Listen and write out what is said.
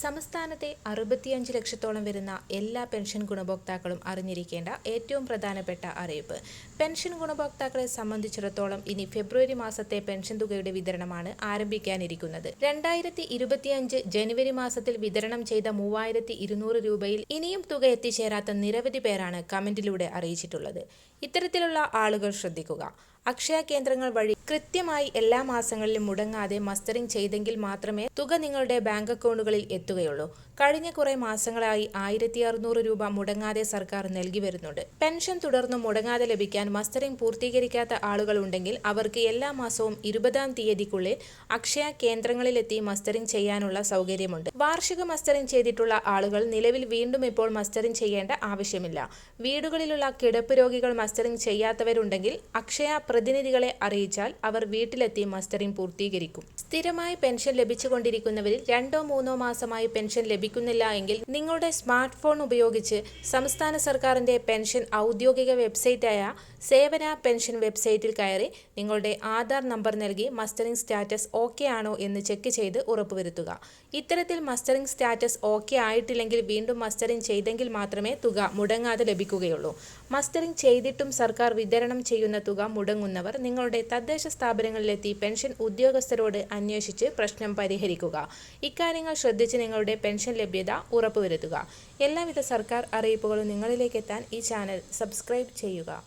സംസ്ഥാനത്തെ അറുപത്തിയഞ്ച് ലക്ഷത്തോളം വരുന്ന എല്ലാ പെൻഷൻ ഗുണഭോക്താക്കളും അറിഞ്ഞിരിക്കേണ്ട ഏറ്റവും പ്രധാനപ്പെട്ട അറിയിപ്പ്. പെൻഷൻ ഗുണഭോക്താക്കളെ സംബന്ധിച്ചിടത്തോളം ഇനി ഫെബ്രുവരി മാസത്തെ പെൻഷൻ തുകയുടെ വിതരണമാണ് ആരംഭിക്കാനിരിക്കുന്നത്. രണ്ടായിരത്തി ഇരുപത്തിയഞ്ച് ജനുവരി മാസത്തിൽ വിതരണം ചെയ്ത മൂവായിരത്തി ഇരുന്നൂറ് രൂപയിൽ ഇനിയും തുക എത്തിച്ചേരാത്ത നിരവധി പേരാണ് കമന്റിലൂടെ അറിയിച്ചിട്ടുള്ളത്. ഇത്തരത്തിലുള്ള ആളുകൾ ശ്രദ്ധിക്കുക. അക്ഷയ കേന്ദ്രങ്ങൾ വഴി കൃത്യമായി എല്ലാ മാസങ്ങളിലും മുടങ്ങാതെ മസ്റ്ററിംഗ് ചെയ്തെങ്കിൽ മാത്രമേ തുക നിങ്ങളുടെ ബാങ്ക് അക്കൗണ്ടുകളിൽ എത്തുകയുള്ളൂ. കഴിഞ്ഞ കുറെ മാസങ്ങളായി ആയിരത്തി അറുന്നൂറ് രൂപ മുടങ്ങാതെ സർക്കാർ നൽകി വരുന്നുണ്ട്. പെൻഷൻ തുടർന്നും മുടങ്ങാതെ ലഭിക്കാൻ മസ്റ്ററിംഗ് പൂർത്തീകരിക്കാത്ത ആളുകൾ ഉണ്ടെങ്കിൽ അവർക്ക് എല്ലാ മാസവും ഇരുപതാം തീയതിക്കുള്ളിൽ അക്ഷയ കേന്ദ്രങ്ങളിലെത്തി മസ്റ്ററിംഗ് ചെയ്യാനുള്ള സൗകര്യമുണ്ട്. വാർഷിക മസ്റ്ററിംഗ് ചെയ്തിട്ടുള്ള ആളുകൾ നിലവിൽ വീണ്ടും ഇപ്പോൾ മസ്റ്ററിംഗ് ചെയ്യേണ്ട ആവശ്യമില്ല. വീടുകളിലുള്ള കിടപ്പ് രോഗികൾ മസ്റ്ററിംഗ് ചെയ്യാത്തവരുണ്ടെങ്കിൽ അക്ഷയ പ്രതിനിധികളെ അറിയിച്ചാൽ അവർ വീട്ടിലെത്തി മസ്റ്ററിംഗ് പൂർത്തീകരിക്കും സ്ഥിരമായി പെൻഷൻ ലഭിച്ചുകൊണ്ടിരിക്കുന്നവരിൽ രണ്ടോ മൂന്നോ മാസമായി പെൻഷൻ ലഭിക്കുന്നില്ല എങ്കിൽ നിങ്ങളുടെ സ്മാർട്ട് ഫോൺ ഉപയോഗിച്ച് സംസ്ഥാന സർക്കാരിന്റെ പെൻഷൻ ഔദ്യോഗിക വെബ്സൈറ്റായ സേവന പെൻഷൻ വെബ്സൈറ്റിൽ കയറി നിങ്ങളുടെ ആധാർ നമ്പർ നൽകി മസ്റ്ററിംഗ് സ്റ്റാറ്റസ് ഓക്കെ ആണോ എന്ന് ചെക്ക് ചെയ്ത് ഉറപ്പുവരുത്തുക. ഇത്തരത്തിൽ മസ്റ്ററിംഗ് സ്റ്റാറ്റസ് ഓക്കെ ആയിട്ടില്ലെങ്കിൽ വീണ്ടും മസ്റ്ററിംഗ് ചെയ്തെങ്കിൽ മാത്രമേ തുക മുടങ്ങാതെ ലഭിക്കുകയുള്ളൂ. മസ്റ്ററിംഗ് ചെയ്തിട്ടും സർക്കാർ വിതരണം ചെയ്യുന്ന തുക മുടങ്ങുന്നവർ നിങ്ങളുടെ തദ്ദേശ സ്ഥാപനങ്ങളിലെത്തി പെൻഷൻ ഉദ്യോഗസ്ഥരോട് അന്വേഷിച്ച് പ്രശ്നം പരിഹരിക്കുക. ഇക്കാര്യങ്ങൾ ശ്രദ്ധിച്ച് നിങ്ങളുടെ പെൻഷൻ ലഭ്യത ഉറപ്പുവരുത്തുക. എല്ലാവിധ സർക്കാർ അറിയിപ്പുകളും നിങ്ങളിലേക്ക് എത്താൻ ഈ ചാനൽ സബ്സ്ക്രൈബ് ചെയ്യുക.